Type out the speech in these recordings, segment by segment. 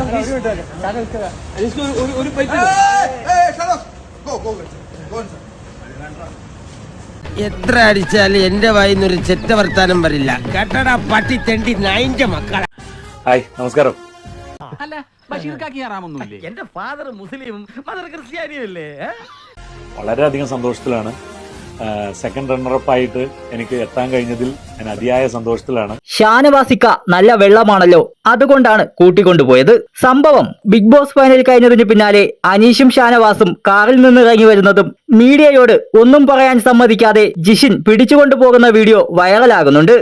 ഒരു എത്ര അടിച്ചാലും എന്റെ വായിന്നൊരു ചെറ്റ വർത്താനം വരില്ല. കേട്ടടാ പട്ടി തെണ്ടി നൈന്റെ മക്കളെ. ഹായ് നമസ്കാരം. അല്ല ബഷീർക്കാക്കി കയറാമൊന്നുമില്ലേ എന്റെ ഫാദർ മുസ്ലിമും മദർ ക്രിസ്ത്യാനിയല്ലേ വളരെയധികം സന്തോഷത്തിലാണ്. സെക്കൻഡ് റണ്ണറപ്പ് ആയിട്ട് എനിക്ക് എത്താൻ കഴിഞ്ഞതിൽ ഞാൻ അതിയായ സന്തോഷത്തിലാണ്. ഷാനവാസിക്ക നല്ല വെള്ളമാണല്ലോ. അതുകൊണ്ടാണ് കൂട്ടിക്കൊണ്ടുപോയത് സംഭവം ബിഗ് ബോസ് ഫൈനൽ കഴിഞ്ഞതിന് പിന്നാലെ അനീഷും ഷാനവാസും കാറിൽ നിന്ന് ഇറങ്ങി വരുന്നതും മീഡിയയോട് ഒന്നും പറയാൻ സമ്മതിക്കാതെ ജിഷിൻ പിടിച്ചുകൊണ്ടുപോകുന്ന വീഡിയോ വൈറലാകുന്നുണ്ട്.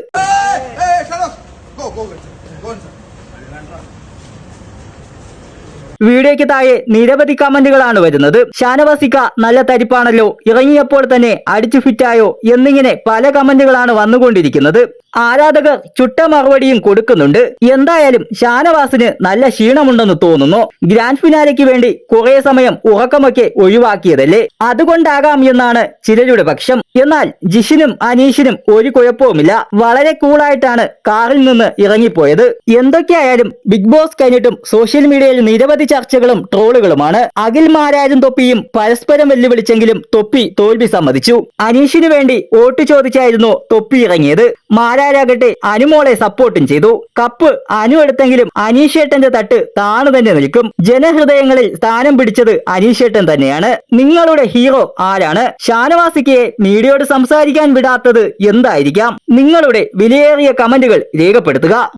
വീഡിയോയ്ക്ക് താഴെ നിരവധി കമന്റുകളാണ് വരുന്നത്. ഷാനവാസിക്ക നല്ല തരിപ്പാണല്ലോ. ഇറങ്ങിയപ്പോൾ തന്നെ അടിച്ചു ഫിറ്റായോ എന്നിങ്ങനെ പല കമന്റുകളാണ് വന്നുകൊണ്ടിരിക്കുന്നത്. ആരാധകർ ചുട്ട മറുപടിയും കൊടുക്കുന്നുണ്ട്. എന്തായാലും ഷാനവാസിന് നല്ല ക്ഷീണമുണ്ടെന്ന് തോന്നുന്നു. ഗ്രാൻഡ് ഫിനാലയ്ക്ക് വേണ്ടി കുറേ സമയം ഉറക്കമൊക്കെ ഒഴിവാക്കിയതല്ലേ? അതുകൊണ്ടാകാം എന്നാണ് ചിലരുടെ പക്ഷം. എന്നാൽ ജിഷിനും അനീഷിനും ഒരു കുഴപ്പവുമില്ല. വളരെ കൂളായിട്ടാണ് കാറിൽ നിന്ന് ഇറങ്ങിപ്പോയത്. എന്തൊക്കെയായാലും ബിഗ് ബോസ് കഴിഞ്ഞിട്ടും സോഷ്യൽ മീഡിയയിൽ നിരവധി ചർച്ചകളും ട്രോളുകളുമാണ്. അഖിൽ മാരാരും തൊപ്പിയും പരസ്പരം വെല്ലുവിളിച്ചെങ്കിലും തൊപ്പി തോൽവി സമ്മതിച്ചു. അനീഷിന് വേണ്ടി വോട്ട് ചോദിച്ചായിരുന്നു തൊപ്പി ഇറങ്ങിയത്. മാരാരാകട്ടെ അനുമോളെ സപ്പോർട്ടും ചെയ്തു. കപ്പ് അനു എടുത്തെങ്കിലും അനീഷേട്ടന്റെ തട്ട് താണു തന്നെ നിൽക്കും. ജനഹൃദയങ്ങളിൽ സ്ഥാനം പിടിച്ചത് അനീഷേട്ടൻ തന്നെയാണ്. നിങ്ങളുടെ ഹീറോ ആരാണ്? ഷാനവാസിക്കയെ മീഡിയയോട് സംസാരിക്കാൻ വിടാത്തത് എന്തായിരിക്കാം? നിങ്ങളുടെ വിലയേറിയ കമന്റുകൾ രേഖപ്പെടുത്തുക.